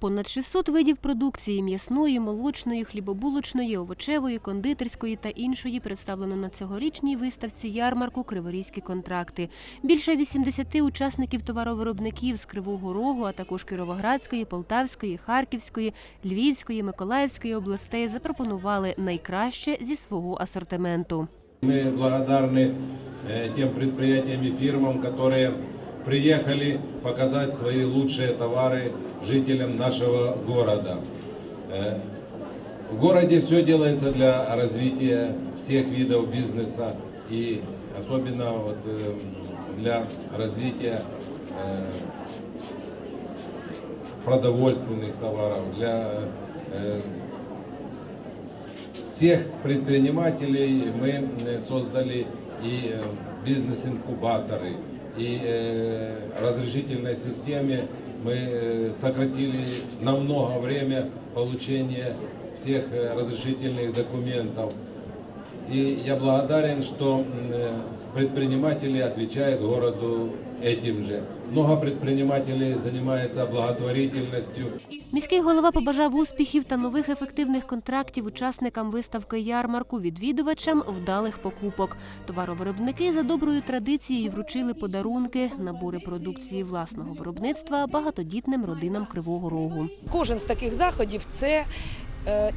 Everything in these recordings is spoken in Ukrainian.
Понад 600 видів продукції м'ясної, молочної, хлібобулочної, овочевої, кондитерської та іншої представлено на цьогорічній виставці ярмарку Криворізькі контракти. Більше 80 учасників товаровиробників з Кривого Рогу, а також Кіровоградської, Полтавської, Харківської, Львівської, Миколаївської областей запропонували найкраще зі свого асортименту. Мы благодарны э, тем предприятиям и фирмам, которые приехали показать свои лучшие товары жителям нашего города. Э, В городе все делается для развития всех видов бизнеса и особенно вот, э, для развития э, продовольственных товаров, для всех предпринимателей мы создали и бизнес-инкубаторы, и э, разрешительной системе мы э, сократили намного время получения всех э, разрешительных документов. И я благодарен, что э, предприниматели отвечают городу этим же. Много предпринимателей занимается благотворительностью. Міський голова побажав успіхів та нових ефективних контрактів учасникам виставки ярмарку, відвідувачам вдалих покупок. Товаровиробники за доброю традицією вручили подарунки, набори продукції власного виробництва багатодітним родинам Кривого Рогу. Кожен з таких заходів це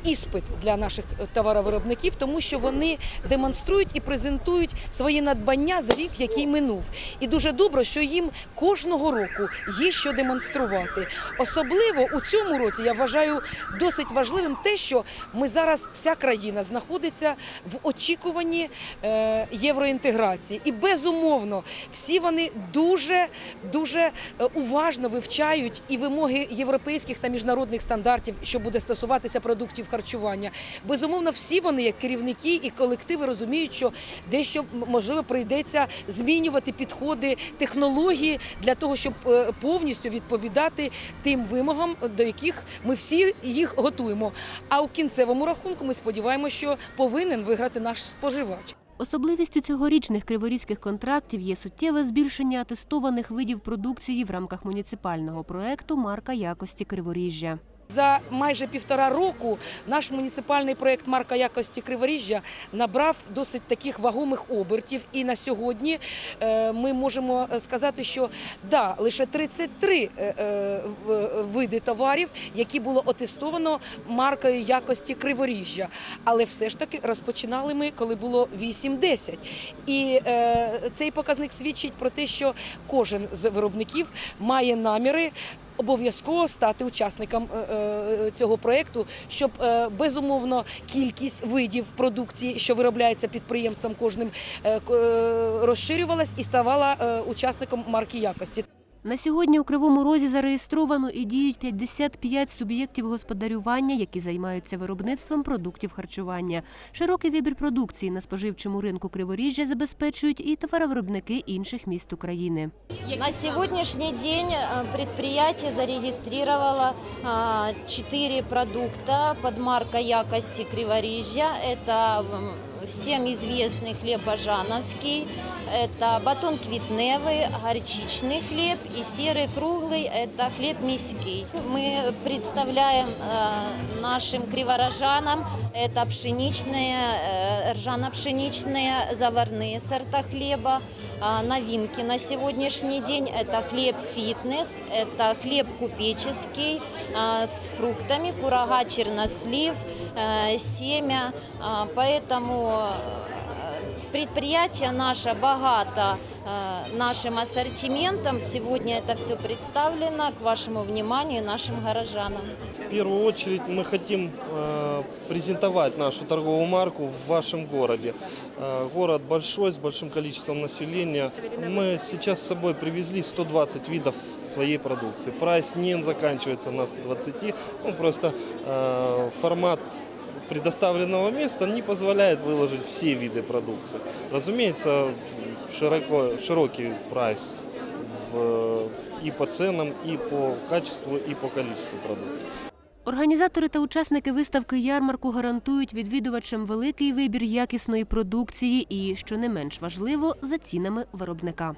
іспит для наших товаровиробників, тому що вони демонструють і презентують свої надбання за рік, який минув. І дуже добре, що їм кожного року є що демонструвати. Особливо у цьому році я вважаю досить важливим те, що ми зараз вся країна знаходиться в очікуванні е, євроінтеграції. І безумовно, всі вони дуже дуже е, уважно вивчають і вимоги європейських та міжнародних стандартів, що буде стосуватися продуктів харчування. Безумовно, всі вони, як керівники і колективи, розуміють, що дещо можливо прийдеться змінювати підходи, технології для того, щоб е, повністю відповідати тим вимогам, до яких ми всі їх готуємо. А у кінцевому рахунку ми сподіваємося, що повинен виграти наш споживач. Особливістю цьогорічних криворізьких контрактів є суттєве збільшення атестованих видів продукції в рамках муніципального проекту Марка якості Криворіжжя. За майже півтора року наш муніципальний проект марка якості Криворіжжя набрав досить таких вагомих обертів. І на сьогодні е, ми можемо сказати, що да, лише 33 е, е, види товарів, які було отестовано маркою якості Криворіжжя. Але все ж таки розпочинали ми, коли було 8-10. І цей показник свідчить про те, що кожен з виробників має наміри обов'язково стати учасником е, е, цього проєкту, щоб е, безумовно кількість видів продукції, що виробляється підприємством кожним, розширювалась і ставала учасником марки якості. На сьогодні у Кривому Розі зареєстровано і діють 55 суб'єктів господарювання, які займаються виробництвом продуктів харчування. Широкий вибір продукції на споживчому ринку Криворіжжя забезпечують і товаровиробники інших міст України. На сегодняшний день э, предприятие зарегистрировало а, четыре продукта под маркой якости Криворижья. Это м, всем известный хлеб бажановский, это батон квитневый, горчичный хлеб и серый круглый – это хлеб миский. Мы представляем э, нашим криворожанам это пшеничные, э, ржано-пшеничные заварные сорта хлеба, а, новинки на сегодняшний день – это хлеб фитнес, это хлеб купеческий а, с фруктами, курага, чернослив, э, семя. А, Поэтому э, предприятие наше богато э, нашим ассортиментом. Сегодня это все представлено к вашему вниманию нашим горожанам. В первую очередь мы хотим э, презентовать нашу торговую марку в вашем городе. Э, город большой, с большим количеством населения. Мы сейчас с собой привезли 120 видов своей продукции. Прайс не заканчивается на 120, ну, просто э, формат предоставленного места не позволяет выложить все виды продукции. Разумеется, широко, широкий прайс в- и по ценам, и по качеству, и по количеству продукции. Організатори та учасники виставки ярмарку гарантують відвідувачам великий вибір якісної продукції і, що не менш важливо, за цінами виробника.